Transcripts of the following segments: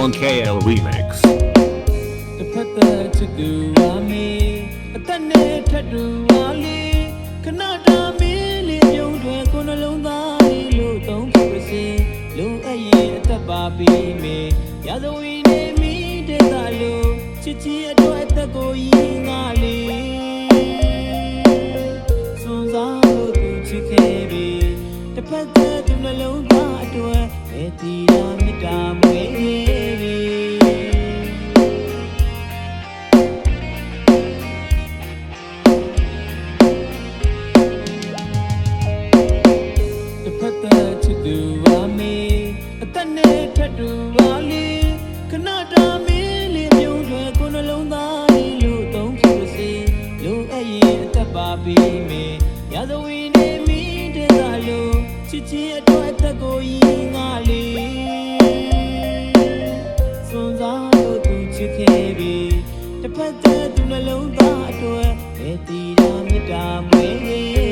KL Remix. တစ်ဖက်သက်ချစ်သူပါမေအသက်နဲ့ထက်တူပါလေခဏတာမင်းလေးပြုံးတွေကိုယ်နှလုံးသားလေးလို့သုံးဖြစ်စေလူအရင်အသက်ပါပြီးမေရာဇဝီနေမိတဲ့သာလို့ချစ်ချီအတွက်အသက်ကိုရင်းငါလေးစွန်စားလို့သူချစ်ခဲ့ပြီတစ်ဖက်သက်သူနှလုံးသားအတွက်ဘယ်တီရာမြတ်တာမွေး ပါမေအသက်နဲ့ထက်တူပါလေခဏတာမင်းလေးပြုံးတွေကိုယ်နှလုံးသားလေးလို့သုံးဖြစ်စေလို့အရင်အသက်ပါပြီးမေရာဇဝီနေမိတဲ့သာလို့ချစ်ချင်အတွက်အသက်ကိုရင်းငါလေးစွန်စားလို့သူချစ်ခဲ့ပြီတစ်ဖက်သက်သူနှလုံးသားအတွက်ဘယ်တီရာမြတ်တာမွေး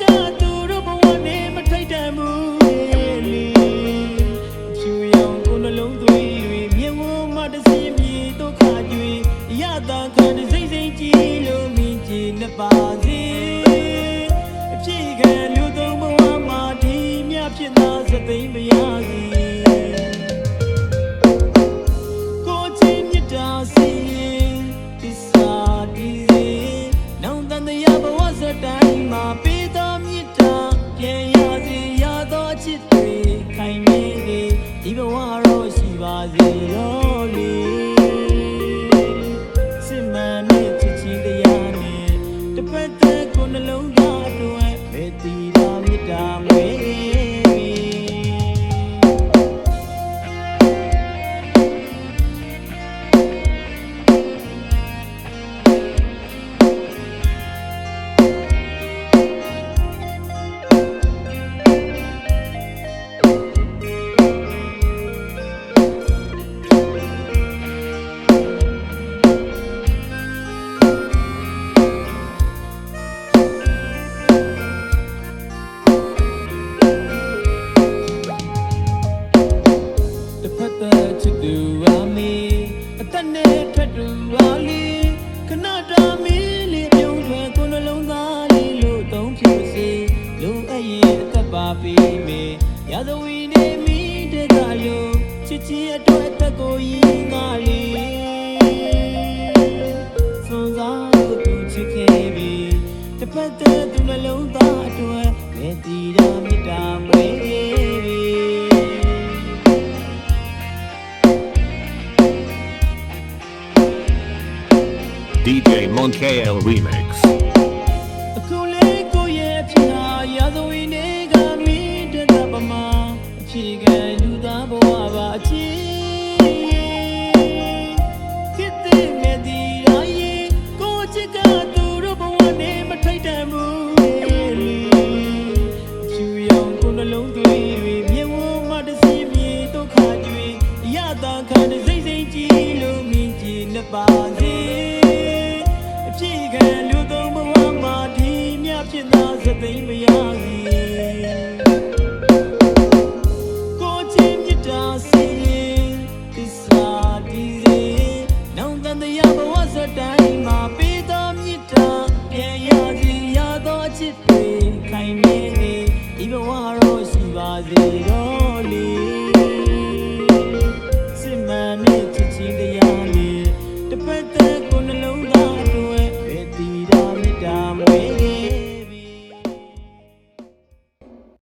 ကိုချစ်ကသူတို့ဘဝနဲ့မထိုက်တန်ဘူးလေချူရောင်ကိုနှလုံးသွေး၍မြေဝမတစင်းမြေတို့ခါကြွေရတာခံစိတ်စိတ်ကြည်လို့မြင်ကြည်နေပါစေအဖြစ်ခံလူသုံးဘဝမှာဒီမြဖြစ်သာစသိမ့်မရစီကို က်သက်ကိုနှလုံးသားအတွက်ဘယ်တီတာမြတ်တာမွေး တစ်ဖက်သက်ချစ်သူပါမေအသက်နဲ့ထက်တူပါလေခဏတာမင်းလေးပြုံးတွေကိုယ်နှလုံးသားလေးလို့သုံးဖြစ်စေလူအရင်အသက်ပါပြီးမေရာဇဝီနေမိတဲ့ကလို့ချစ်ချင်အတွက်အသက်ကိုရင်းငါလေးစွန်စားလို့သူချစ်ခဲ့ပြီတစ်ဖက်သက်သူနှလုံးသားအတွက်ဘယ်တီရာမြတ်တာမွေး KL Remix. သာစသိမ့်မရစီကိုချင်းမြတ်တာစီရင်သစ္စာဒီစီနောင်တန်တရားဘဝစတိုင်းမှာပေးတော်မြတ်တာပြန်ရစီရသောအချစ်တွေခိုင်နေလေဒီဘဝတော့ရှိပါစေတော့လေ